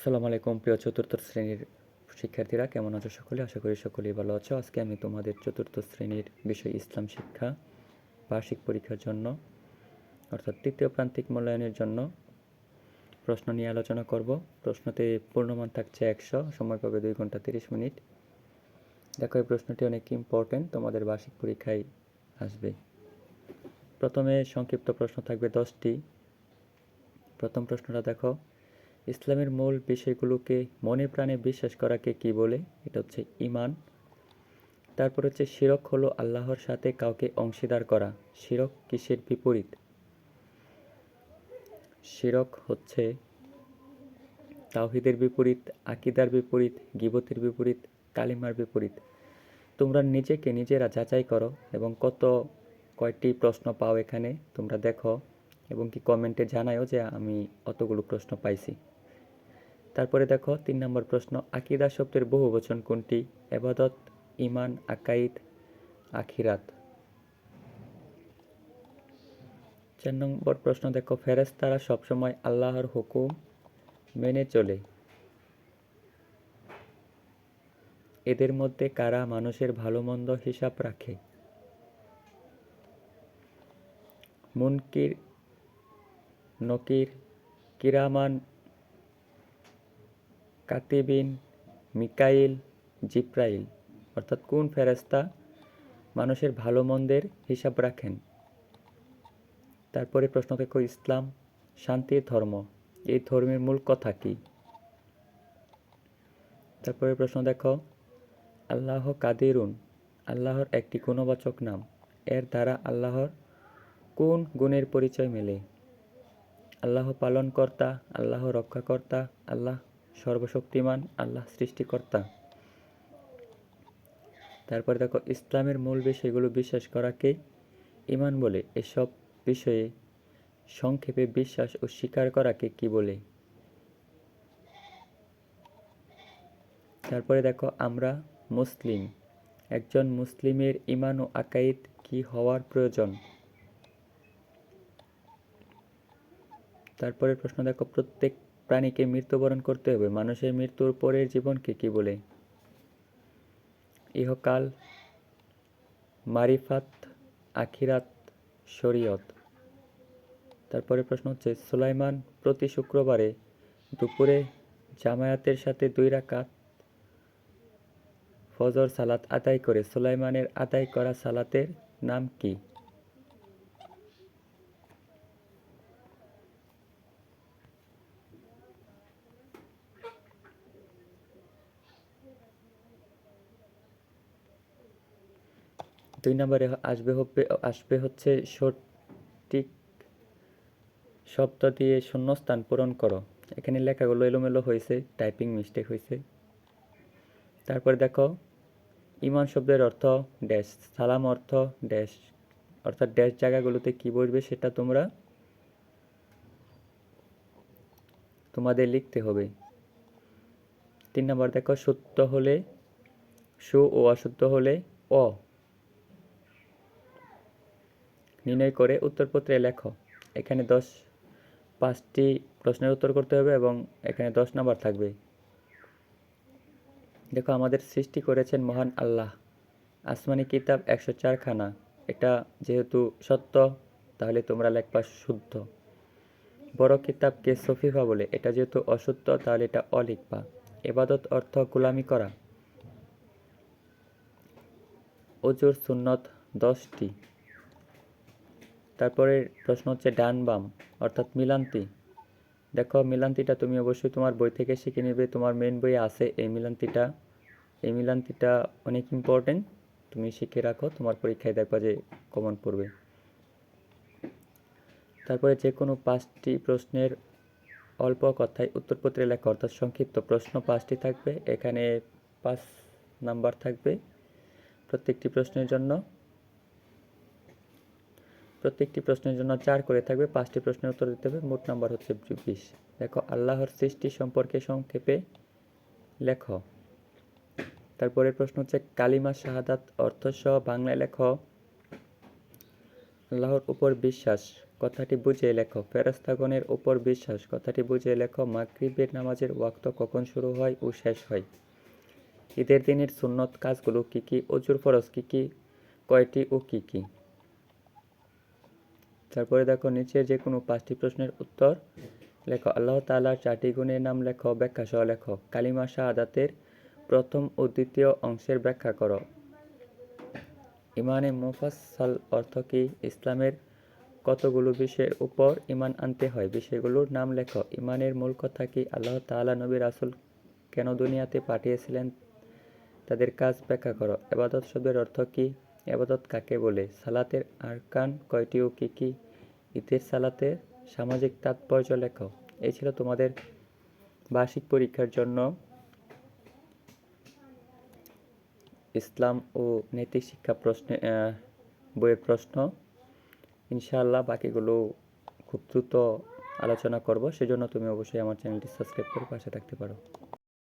আসসালামু আলাইকুম, প্রিয় চতুর্থ শ্রেণির শিক্ষার্থীরা, কেমন আছো সকলে? আশা করি সকলেই ভালো আছো। আজকে আমি তোমাদের চতুর্থ শ্রেণির বিষয় ইসলাম শিক্ষা, বার্ষিক পরীক্ষার জন্য, অর্থাৎ তৃতীয় প্রান্তিক মূল্যায়নের জন্য প্রশ্ন নিয়ে আলোচনা করব। প্রশ্নতে পূর্ণমান থাকছে একশো, সময় পাবে দুই ঘণ্টা তিরিশ মিনিট। দেখো, এই প্রশ্নটি অনেক ইম্পর্টেন্ট তোমাদের বার্ষিক পরীক্ষায় আসবে। প্রথমে সংক্ষিপ্ত প্রশ্ন থাকবে দশটি। প্রথম প্রশ্নটা দেখো ইসলামের মূল বিষয়গুলোকে মনে প্রাণে বিশ্বাস করাকে কি বলে? এটা হচ্ছে ইমান তারপর হচ্ছে শিরক হলো আল্লাহর সাথে কাউকে অংশীদার করা। শিরক কিসের বিপরীত? শিরক হচ্ছে তাওহিদের বিপরীত, আকিদার বিপরীত, গিবতের বিপরীত, কালিমার বিপরীত। তোমরা নিজেকে নিজেরা যাচাই করো এবং কত কয়টি প্রশ্ন পাও এখানে তোমরা দেখো এবং কি কমেন্টে জানায়ও যে আমি অতগুলো প্রশ্ন পাইছি। তারপরে দেখো তিন নম্বর প্রশ্ন, আকিদা শব্দের বহু বচন কোনটি? এবাদত ইমান আকাইদ, আখিরাত। চার নম্বর প্রশ্ন দেখো, ফেরেশতারা সবসময় আল্লাহর হুকুম মেনে চলে। এদের মধ্যে কারা মানুষের ভালো মন্দ হিসাব রাখে? মুনকির, নকির, কিরামান কাতিবিন, মিকাইল জিপ্রাইল অর্থাৎ কোন ফেরেস্তা মানুষের ভালো মন্দের হিসাব রাখেন? তারপরে প্রশ্ন দেখো, ইসলাম শান্তির ধর্ম, এই ধর্মের মূল কথা কি? তারপরে প্রশ্ন দেখো, আল্লাহ কাদিরুন, আল্লাহর একটি গুণবাচক নাম, এর দ্বারা আল্লাহর কোন গুণের পরিচয় মেলে? আল্লাহ পালনকর্তা, আল্লাহ রক্ষাকর্তা, আল্লাহ সর্বশক্তিমান আল্লাহ সৃষ্টিকর্তা। তারপরে দেখো, ইসলামের মূল বিষয়গুলো বিশ্বাস করাকে ইমান বলে। এসব বিষয়ে সংক্ষেপে বিশ্বাস ও স্বীকার করাকে কি? বলে? তারপরে দেখো, আমরা মুসলিম। একজন মুসলিমের ইমান ও আকাইদ কি হওয়ার প্রয়োজন? তারপরে প্রশ্ন দেখো, প্রত্যেক প্রাণীকে মৃত্যুবরণ করতে হবে। মানুষের মৃত্যুর পরের জীবনকে কি বলে? ইহকাল, মারিফাত, আখিরাত, শরীয়ত। তারপরে প্রশ্ন হচ্ছে, সুলাইমান প্রতি শুক্রবারে দুপুরে জামায়াতের সাথে দুই রাকাত ফজর সালাত আদায় করে, সুলাইমানের আদায় করা সালাতের নাম কি? দুই নম্বরে আসবে হবে আসবে হচ্ছে সঠিক শব্দ দিয়ে শূন্যস্থান পূরণ করো। এখানে লেখাগুলো এলোমেলো হয়েছে টাইপিং মিস্টেক হয়েছে। তারপরে দেখো, ইমান শব্দের অর্থ ড্যাশ সালাম অর্থ ড্যাশ অর্থাৎ ড্যাশ জায়গাগুলোতে কি বসবে সেটা তোমরা তোমাদের লিখতে হবে। তিন নম্বর দেখো, সত্য হলে সু ও অশুদ্ধ হলে অ। নির্ণয় করে উত্তরপত্রে লেখো। এখানে দশ, পাঁচটি প্রশ্নের উত্তর করতে হবে এবং এখানে দশ নম্বর থাকবে। দেখো, আমাদের সৃষ্টি করেছেন মহান আল্লাহ। আসমানি কিতাব একশো চারখানা। এটা যেহেতু সত্য, তাহলে তোমরা লেখবা শুদ্ধ। বড় কিতাবকে সফিফা বলে। এটা যেহেতু অসত্য, তাহলে এটা অলিখবা। এবাদত অর্থ গোলামি করা। অজুর সুন্নত দশটি। তারপরে প্রশ্ন হচ্ছে ডান বাম, অর্থাৎ মিলান্তি। দেখো, মিলান্তিটা তুমি অবশ্যই তোমার বই থেকে শিখে নেবে, তোমার মেন বই আছে এই মিলান্তিটা। এই মিলান্তিটা অনেক ইম্পর্টেন্ট তুমি শিখে রাখো, তোমার পরীক্ষায় দেখবা যে কমন পড়বে। তারপরে যে কোনো পাঁচটি প্রশ্নের অল্প কথায় উত্তরপত্রে লেখা, অর্থাৎ সংক্ষিপ্ত প্রশ্ন পাঁচটি থাকবে, এখানে পাঁচ নাম্বার থাকবে প্রত্যেকটি প্রশ্নের জন্য। প্রত্যেকটি প্রশ্নের জন্য চার করে থাকবে, পাঁচটি প্রশ্নের উত্তর দিতে হবে, মোট নাম্বার হচ্ছে বিশ। দেখো, আল্লাহর সৃষ্টি সম্পর্কে সংক্ষেপে লেখ। তারপরে প্রশ্ন হচ্ছে, কালিমা, শাহাদাত অর্থসহ বাংলায় লেখ। আল্লাহর উপর বিশ্বাস, কথাটি বুঝিয়ে লেখো। ফেরেস্তাগণের উপর বিশ্বাস, কথাটি বুঝিয়ে লেখো। মাগরিবের নামাজের ওয়াক্ত কখন শুরু হয় ও শেষ হয়। ঈদের দিনের সুন্নত কাজগুলো কি কি, অজুর ফরজ কি কি, কয়টি ও কি কি? তারপরে দেখো নিচের যে কোনো পাঁচটি প্রশ্নের উত্তর লেখো। আল্লাহ তাআলার চারটি গুণের নাম লেখো, ব্যাখ্যা সহ লেখো। কালিমা শাহাদাতের প্রথম ও দ্বিতীয় অংশের ব্যাখ্যা করো। ইমানে মুফাসসাল অর্থ কি? ইসলামের কতগুলো বিষয়ের উপর ইমান আনতে হয়? বিষয়গুলোর নাম লেখো। ইমানের মূল কথা কি? আল্লাহ তাআলা নবী রাসূল কেন দুনিয়াতে পাঠিয়েছিলেন? তাদের কাজ ব্যাখ্যা করো। এবাদত শব্দের অর্থ কি? এবাদত কাকে বলে? সালাতের আরকান কয়টি ও কী কী? ঈদের সালাতের সামাজিক তাৎপর্য লেখো। এই ছিল তোমাদের বার্ষিক পরীক্ষার জন্য ইসলাম ও নৈতিক শিক্ষা প্রশ্নে বইয়ের প্রশ্ন। ইনশাআল্লাহ বাকিগুলো খুব দ্রুত আলোচনা করব, সেজন্য তুমি অবশ্যই আমার চ্যানেলটি সাবস্ক্রাইব করে পাশে থাকতে পারো।